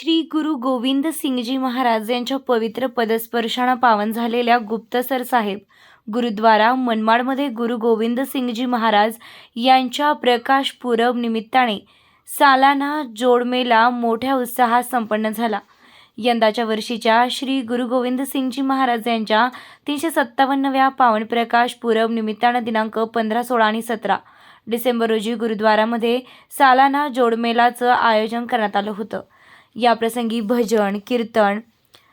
श्री गुरु गोविंद सिंगजी महाराज यांच्या पवित्र पदस्पर्शानं पावन झालेल्या गुप्तसर साहेब गुरुद्वारा मनमाडमध्ये गुरु गोविंद सिंगजी महाराज यांच्या प्रकाश पूरब निमित्ताने सालाना जोडमेला मोठ्या उत्साहात संपन्न झाला. यंदाच्या वर्षीच्या श्री गुरु गोविंद सिंगजी महाराज यांच्या तीनशे सत्तावन्नव्या पावन प्रकाश पूरब निमित्तानं दिनांक पंधरा सोळा आणि सतरा डिसेंबर रोजी गुरुद्वारामध्ये सालाना जोडमेलाचं आयोजन करण्यात आलं होतं. याप्रसंगी भजन कीर्तन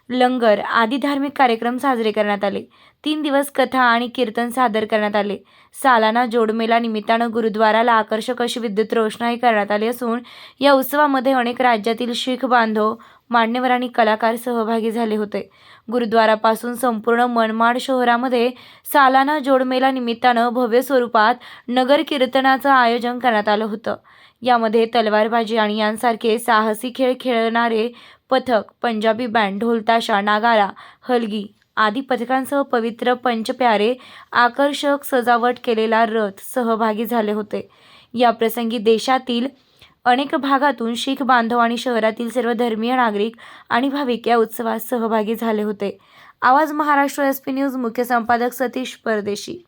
लंगर आदी धार्मिक कार्यक्रम साजरे करण्यात आले. तीन दिवस कथा आणि कीर्तन सादर करण्यात आले. सालाना जोडमेला निमित्तानं गुरुद्वाराला आकर्षक अशी विद्युत रोषणाई करण्यात आली असून या उत्सवामध्ये अनेक राज्यातील शीख बांधव मान्यवर आणि कलाकार सहभागी झाले होते. गुरुद्वारापासून संपूर्ण मनमाड शहरामध्ये सालाना जोडमेला निमित्तानं भव्य स्वरूपात नगर कीर्तनाचं आयोजन करण्यात आलं होतं. यामध्ये तलवारबाजी आणि यांसारखे साहसी खेळ खेळणारे पथक पंजाबी बँड ढोलताशा नागारा हलगी आदी पथकांसह पवित्र पंचप्यारे आकर्षक सजावट केलेला रथ सहभागी झाले होते. या प्रसंगी देशातील अनेक भागातून शीख बांधव आणि शहरातील सर्व धर्मीय नागरिक आणि भाविक या उत्सवात सहभागी झाले होते. आवाज महाराष्ट्र एस पी न्यूज मुख्य संपादक सतीश परदेशी.